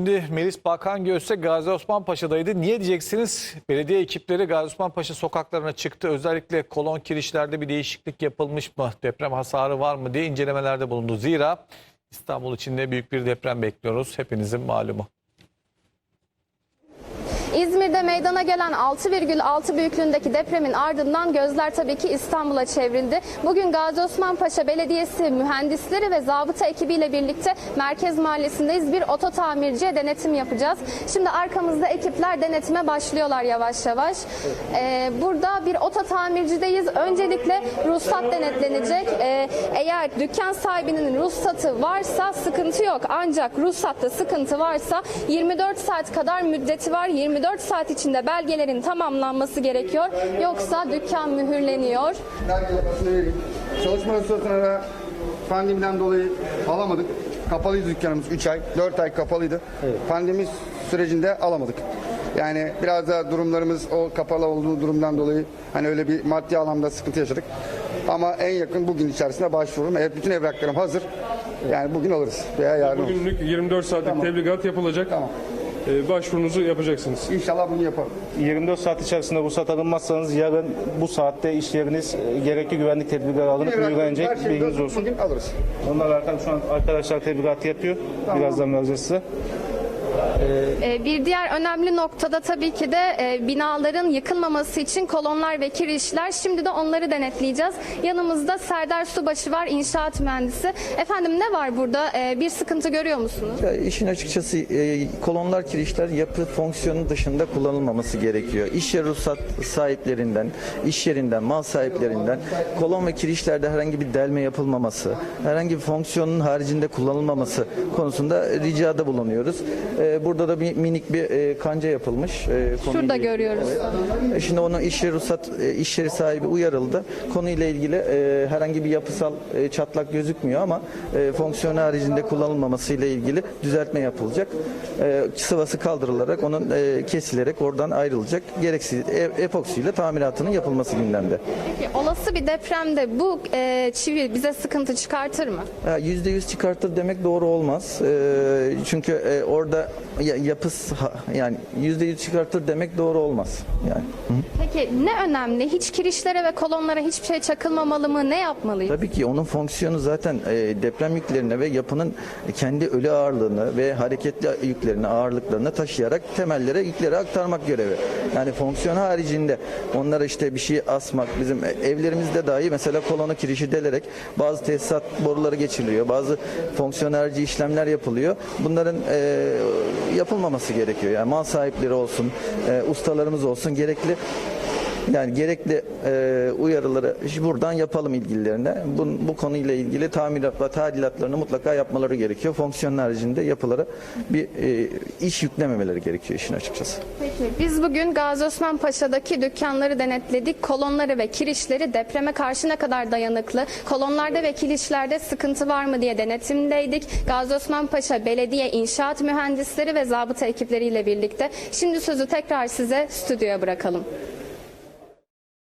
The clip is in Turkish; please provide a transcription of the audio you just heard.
Şimdi Melis Bakan Göğs'e Gazi Osman Paşa'daydı. Niye diyeceksiniz? Belediye ekipleri Gazi Osman Paşa sokaklarına çıktı. Özellikle kolon kirişlerde bir değişiklik yapılmış mı? Deprem hasarı var mı diye incelemelerde bulundu. Zira İstanbul içinde büyük bir deprem bekliyoruz. Hepinizin malumu. İzmir'de meydana gelen 6,6 büyüklüğündeki depremin ardından gözler tabii ki İstanbul'a çevrildi. Bugün Gazi Osman Paşa Belediyesi mühendisleri ve zabıta ekibiyle birlikte Merkez Mahallesi'ndeyiz. Bir oto tamirciye denetim yapacağız. Şimdi arkamızda ekipler denetime başlıyorlar yavaş yavaş. Ee, burada bir oto tamircideyiz. Öncelikle ruhsat denetlenecek. Ee, eğer dükkan sahibinin ruhsatı varsa sıkıntı yok. Ancak ruhsatta sıkıntı varsa 24 saat kadar müddeti var. 24 saat içinde belgelerin tamamlanması gerekiyor. Yoksa dükkan mühürleniyor. Çalışma ruhsatını da pandemiden dolayı alamadık. Kapalıydı dükkanımız 3 ay, 4 ay kapalıydı. Pandemi sürecinde alamadık. Yani biraz da durumlarımız o kapalı olduğu durumdan dolayı hani öyle bir maddi anlamda sıkıntı yaşadık. Ama en yakın bugün içerisinde başvururum. Evet, bütün evraklarım hazır. Yani bugün alırız veya yarın. Bugünlük 24 saatlik tebligat yapılacak. Tamam. Ee, başvurunuzu yapacaksınız. İnşallah bunu yaparım. 24 saat içerisinde ruhsat alınmazsanız yarın bu saatte iş yeriniz e, gerekli güvenlik tedbirleri alınıp Evraklarım, uygulanacak şey bilginiz olsun. Bugün alırız. Onlar arkadaşlar şu an arkadaşlar tebligatı yapıyor. Birazdan vereceğiz size. Ee, Bir diğer önemli noktada tabii ki de e, binaların yıkılmaması için kolonlar ve kirişler. Şimdi de onları denetleyeceğiz. Yanımızda Serdar Subaşı var, inşaat mühendisi. Efendim ne var burada? Ee, Bir sıkıntı görüyor musunuz? Ya işin açıkçası e, kolonlar kirişler yapı fonksiyonu dışında kullanılmaması gerekiyor. İş yeri ruhsat sahiplerinden, iş yerinden, mal sahiplerinden kolon ve kirişlerde herhangi bir delme yapılmaması, herhangi bir fonksiyonun haricinde kullanılmaması konusunda ricada bulunuyoruz. E, Burada da bir minik bir e, kanca yapılmış. e, konuyla Şurada ilgili. görüyoruz. E, Şimdi onun iş yeri ruhsat, e, iş yeri sahibi uyarıldı. Konuyla ilgili e, herhangi bir yapısal e, çatlak gözükmüyor ama e, fonksiyon haricinde kullanılmaması ile ilgili düzeltme yapılacak. E, sıvası kaldırılarak onun e, kesilerek oradan ayrılacak. Gereksiz e, epoksiyle tamiratının yapılması gündemde. Peki olası bir depremde bu e, çivi bize sıkıntı çıkartır mı? Yüzde yüz çıkartır demek doğru olmaz. E, çünkü e, orada ya, yapıs ha- yani yüzde yüz çıkartır demek doğru olmaz. Yani. Hı. Peki ne önemli? Hiç kirişlere ve kolonlara hiçbir şey çakılmamalı mı? Ne yapmalıyız? Tabii ki onun fonksiyonu zaten e, deprem yüklerine ve yapının kendi ölü ağırlığını ve hareketli yüklerini, ağırlıklarını taşıyarak temellere yükleri aktarmak görevi. Yani fonksiyon haricinde onlara işte bir şey asmak, bizim evlerimizde dahi mesela kolonu kirişi delerek bazı tesisat boruları geçiriliyor, bazı fonksiyon harici işlemler yapılıyor. Bunların e, yapılmaması gerekiyor. Yani mal sahipleri olsun, e, ustalarımız olsun gerekli yani gerekli e, uyarıları buradan yapalım ilgililerine. Bu, bu konuyla ilgili tamirat ve tadilatlarını mutlaka yapmaları gerekiyor. Fonksiyon haricinde yapılara bir e, iş yüklememeleri gerekiyor işin açıkçası. Peki biz bugün Gazi Osman Paşa'daki dükkanları denetledik. Kolonları ve kirişleri depreme karşı ne kadar dayanıklı, kolonlarda ve kirişlerde sıkıntı var mı diye denetimdeydik. Gazi Osman Paşa Belediye İnşaat Mühendisleri ve zabıta ekipleriyle birlikte. Şimdi sözü tekrar size stüdyoya bırakalım.